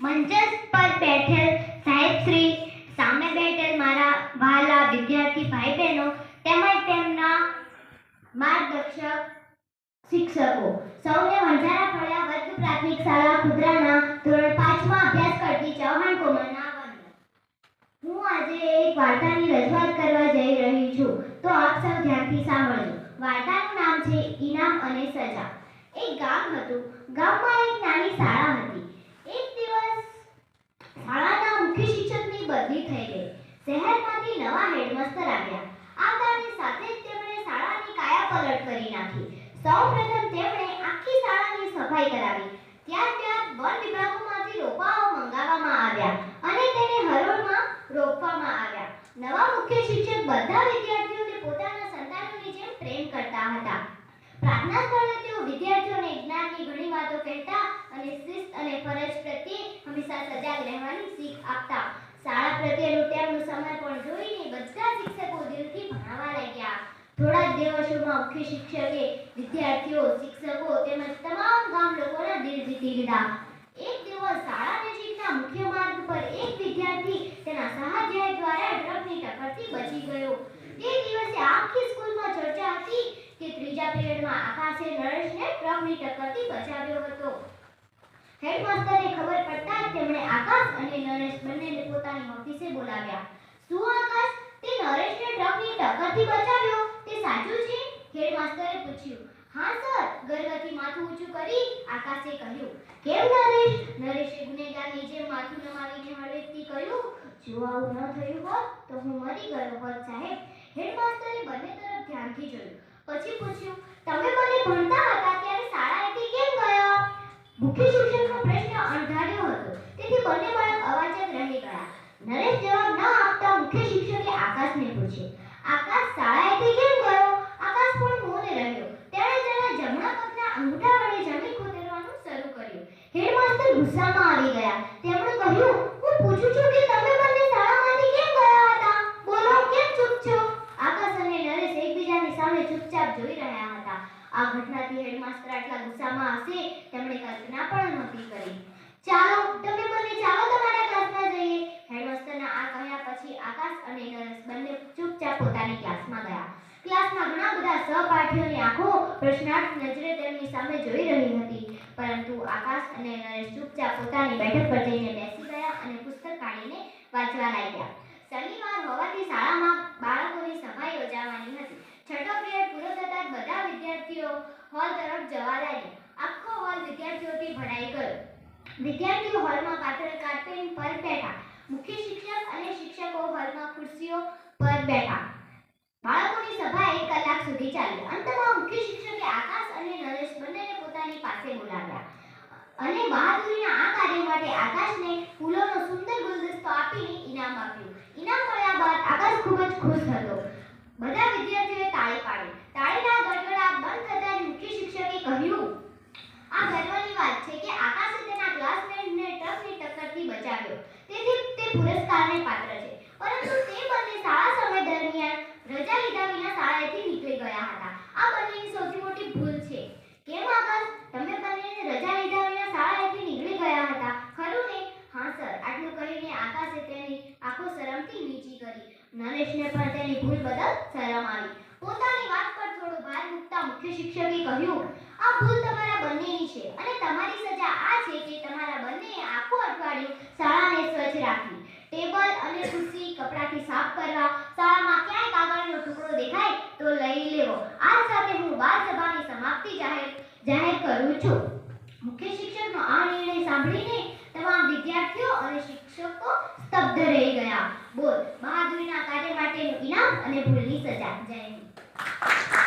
મંચસ પર બેઠેલ સાહેબ શ્રી, સામે બેઠેલ મારા વહાલા વિદ્યાર્થી ભાઈ બહેનો તેમજ તેમના માર્ગદર્શક શિક્ષકો. સૌને વંજારા ફળિયા વર્ગ પ્રાથમિક શાળા ખુદરાના ધોરણ પાંચમાં અભ્યાસ કરતી ચૌહાણ વંદન હું આજે એક વાર્તાની રજૂઆત કરવા જઈ રહી છું. તો આપ સૌ ધ્યાનથી સાંભળજો. વાર્તાનું નામ છે ઇનામ અને સજા. એક ગામ હતું. ગામમાં એક નાની શાળા હતી એક દિવસ શાળાના મુખ્ય શિક્ષકની બદલી થઈ ગઈ શહેરમાંથી નવા હેડમાસ્ટર આવ્યા. આવતાની સાથે જ તેમણે શાળાની કાયા પલટ કરી નાખી. સૌપ્રથમ તેમણે આખી શાળાની સફાઈ કરાવી. ત્યારબાદ વન વિભાગોમાંથી રોપાઓ મંગાવવામાં આવ્યા અને તેને હરોળમાં રોપવામાં આવ્યા. નવા મુખ્ય શિક્ષક બધા વિદ્યાર્થીઓને પોતાના સંતાનોની જેમ પ્રેમ કરતા હતા. પ્રાર્થના સ્થળે તેઓ વિદ્યાર્થીઓને જ્ઞાનની ઘણી વાતો કહેતા અને શિસ્ત અને ફરજ પ્રત્યે હંમેશા સજાગ રહેવાની શીખ આપતા શાળા પ્રત્યેનું તેમનું સમર્પણ જોઈને બધા શિક્ષકો દિલથી ભણાવવા લાગ્યા. થોડા જ દિવસોમાં મુખ્ય શિક્ષકે વિદ્યાર્થીઓ, શિક્ષકો તેમજ તમામ ગામ લોકોના દિલ જીતી લીધા. એક દિવસ શાળા નજીકના મુખ્ય માર્ગ પર એક વિદ્યાર્થી તેના સહાધ્યાય દ્વારા ટ્રકની ટક્કરથી બચી ગયો. તે દિવસે આખી સ્કૂલમાં ચર્ચા હતી કે ત્રીજા પિરિયડમાં આકાશે નરેશને ટ્રકની ટક્કરથી બચાવ્યો. હેડમાસ્ટરને ખબર પડતા તેમણે આકાશ અને નરેશ બંનેને પોતાની ઓફિસે બોલાવ્યા. શું આકાશ? તે નરેશને ટ્રકની ટક્કરથી બચાવ્યો? તે સાચું છે? હેડમાસ્ટરે પૂછ્યું. હા સર ગર્વથી માથું ઊંચું કરી આકાશે કહ્યું. કેમ નરેશ? નરેશે ગુનેગારની જેમ માથું નમાવીને હળવેથી કહ્યું, જો આવું ન થયું હોત, તો હું મરી ગયો હોત, સાહેબ. હેડમાસ્ટરે બંને તરફ ધ્યાનથી જોયું. પછી પૂછ્યું, તમે મને ભણતા હતા ત્યારે શાળાએથી કેમ ગયા? મુખ્ય શિક્ષક તેથી બંને બાળક અવાચક રહી ગયા. નરેશ જવાબ ન આપતા મુખ્ય શિક્ષકે આકાશને પૂછ્યું, આકાશ શાળાએથી કેમ ગયો? આકાશ પણ મૌન રહ્યો. તેણે તેના જમણા પગના અંગૂઠા વડે જમીન ખોદરવાનું શરૂ કર્યું. હેડમાસ્ટર ગુસ્સામાં આવી ગયા. તેમણે કહ્યું, હું પૂછું છું કે તમે બંને શાળામાંથી કેમ ગયા હતા? બોલો, કેમ ચૂપ છો? આકાશ અને નરેશ એકબીજાની સામે ચૂપચાપ જોઈ રહ્યા હતા. આ ઘટનાથી હેડમાસ્ટર આટલા ગુસ્સામાં હશે, તેમણે કલ્પના પણ નહોતી કરી. ચાલો તમે બંને ચાલો તમારા ક્લાસમાં જઈએ હેડમાસ્ટરના આ કહ્યા પછી આકાશ અને નરેશ બંને ચૂપચાપ પોતાની ક્લાસમાં ગયા. ક્લાસમાં ઘણા બધા સહપાઠીઓની આંખો પ્રશ્નાર્થ નજરે તેમની સામે જોઈ રહી હતી. પરંતુ આકાશ અને નરેશ ચૂપચાપ પોતાની બેઠક પર જઈને બેસી ગયા અને પુસ્તક કાઢીને વાંચવા લાગ્યા. શનિવાર હોવાથી શાળામાં બાળકોની સભા યોજાવાની હતી. છઠ્ઠો પિરિયડ પૂરો થતાં બધા વિદ્યાર્થીઓ હોલ તરફ જવા લાગ્યા. આખો હોલ વિદ્યાર્થીઓથી ભરાઈ ગયો. વિદ્યાર્થીઓ હોલમાં પાછળ કાર્પેટ પર બેઠા મુખ્ય હોલમાં ખુરશીઓ પર બેઠા. બાળકોની સભા એક કલાક સુધી ચાલી અંતમાં મુખ્ય શિક્ષકે આકાશ અને નરેશ બંનેને પોતાની પાસે બોલાવ્યા. અને બહાદુરીના આ કાર્ય માટે આકાશને ફૂલોનો સુંદર ગુલદસ્તો આપીને ઇનામ આપ્યું. ઇનામ મળ્યા બાદ આકાશ ખૂબ જ ખુશ હતો. બધા વિદ્યાર્થીઓએ તાળી પાડી. તાળીના ગડગડાટ બંધ થતાં મુખ્ય શિક્ષકે કહ્યું, આ ગર્વની વાત છે કે આકાશે તેના ક્લાસમેટને ટફની ટક્કરથી બચાવ્યો. તેથી તે પુરસ્કારને પાત્ર છે પરંતુ તે બંને શાળા સમય દરમિયાન રજા લીધા વિના શાળાએથી નીકળી ગયા હતા આ બંનેની સૌથી મોટી ભૂલ છે કેમ આકાશ તમે બંને રજા લીધા વિના શાળાએથી નીકળી ગયા હતા ખરું ને હા સર આટલું કહીને આકાશે તેની આંખો શરમથી નીચી કરી નરેશને પણ તેની ભૂલ બદલ શરમ આવી. પોતાની વાત પર થોડો ભાર મૂકતા મુખ્ય શિક્ષકે કહ્યું, આ ભૂલ તમારા બંનેની છે અને તમારી સજા આ છે કે તમારા બંનેએ આખું અઠવાડિયું શાળાને સ્વચ્છ રાખવી ટેબલ અને ખુરશી કપડાથી સાફ કરવા, શાળામાં ક્યાંય કાગળનો ટુકડો દેખાય તો લઈ લેવો. આ સાથે હું બાળ સભાની સમાપ્તિ જાહેર જાહેર કરું છું મુખ્ય શિક્ષકનો આ નિર્ણય સાંભળીને તમામ વિદ્યાર્થીઓ અને શિક્ષકો સ્તબ્ધ રહી ગયા બોલ બહાદુરીના કાર્ય માટેનું ઇનામ અને ભૂલની સજા જય